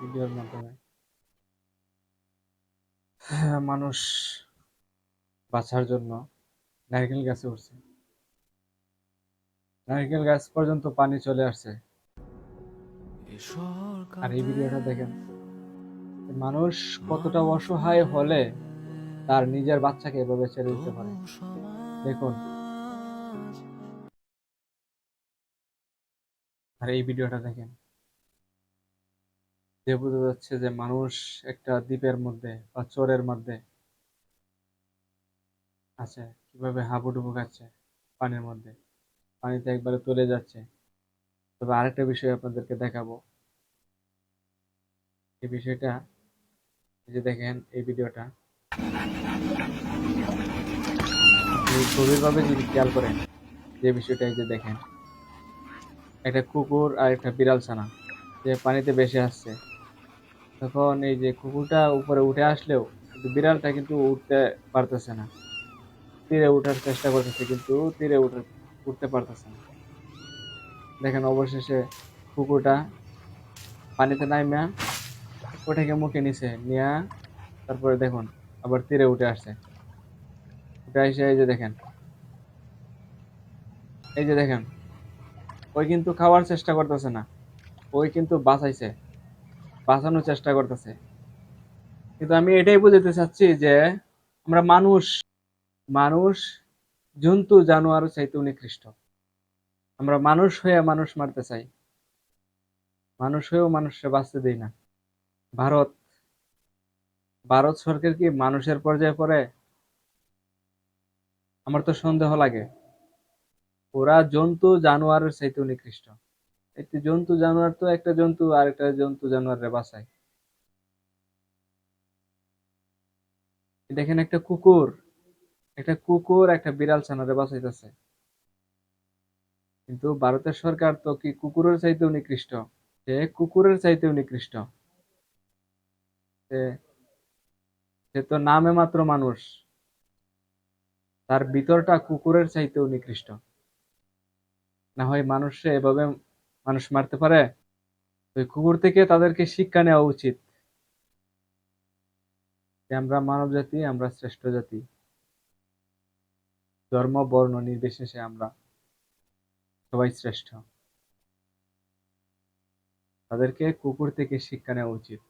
ভিডিওর মাধ্যমে। হ্যাঁ, মানুষ বাঁচার জন্য নারকেল গাছে উঠছে নারকেল গাছ পর্যন্ত পানি চলে আসছে। আর এই ভিডিওটা দেখেন, মানুষ কতটা অসহায় হলে তার নিজের বাচ্চাকে এভাবে ছেড়ে দিতে পারে। দেখুন। আর এই ভিডিওটা দেখেন যে বোঝা যাচ্ছে যে মানুষ একটা দ্বীপের মধ্যে বা চরের মধ্যে আছে। কীভাবে হাবুডুবু খাচ্ছে পানির মধ্যে? পানিতে একবারে তুলে যাচ্ছে। তবে আরেকটা বিষয় আপনাদেরকে দেখাবো। এই বিষয়টা যে দেখেন এই ভিডিওটা। গভীরভাবে যদি খেয়াল করেন, যে বিষয়টা এই যে দেখেন। একটা কুকুর আর একটা বিড়াল ছানা, যে পানিতে ভেসে আসছে। তখন এই যে কুকুরটা উপরে উঠে আসলেও কিন্তু বিড়ালটা কিন্তু উঠতে পারতেছে না। তীরে উঠার চেষ্টা করতেছে কিন্তু তীরে উঠে, উঠতে পারতেছে না। দেখেন অবশেষে কুকুরটা পানিতে নাইমা ওটাকে মুখে নিছে, নিয়া তারপরে দেখুন আবার তীরে উঠে আসছে। উঠে এসে এই যে দেখেন। এই যে দেখেন, ওই কিন্তু খাওয়ার চেষ্টা করতেছে না, ওই কিন্তু বাঁচাইছে। বাঁচানোর চেষ্টা করতেছে। কিন্তু আমি এটাই বুঝাতে চাচ্ছি যে, আমরা মানুষ মানুষ, জন্তু জানোয়ার চাইতে নিকৃষ্ট। আমরা মানুষ হয়ে মানুষ মারতে চাই। মানুষ হয়েও মানুষকে বাঁচতে দেই না। ভারত ভারত সরকার কি মানুষের পর্যায়ে পড়ে? আমার তো সন্দেহ লাগে। ওরা জন্তু, জানোয়ারের চাইতে নিকৃষ্ট। একটি জন্তু জানোয়ার তো একটা জন্তু, আর একটা জন্তু জানোয়ারের বাসায় দেখেন একটা কুকুর একটা কুকুর একটা বিড়াল ছানারে বাঁচাইতেছে। কিন্তু ভারতের সরকার তো কি কুকুরের চাইতেও নিকৃষ্ট? সে কুকুরের চাইতেও নিকৃষ্ট। সে তো নামে মাত্র মানুষ। তার ভিতরটা কুকুরের চাইতেও নিকৃষ্ট। না হয় মানুষে এভাবে মানুষ মারতে পারে, ওই কুকুর থেকে তাদেরকে শিক্ষা নেওয়া উচিত। আমরা মানব জাতি, আমরা শ্রেষ্ঠ জাতি। ধর্ম, বর্ণ, নির্বিশেষে আমরা সবাই শ্রেষ্ঠ। তাদেরকে কুকুর থেকে শিক্ষা নেওয়া উচিত।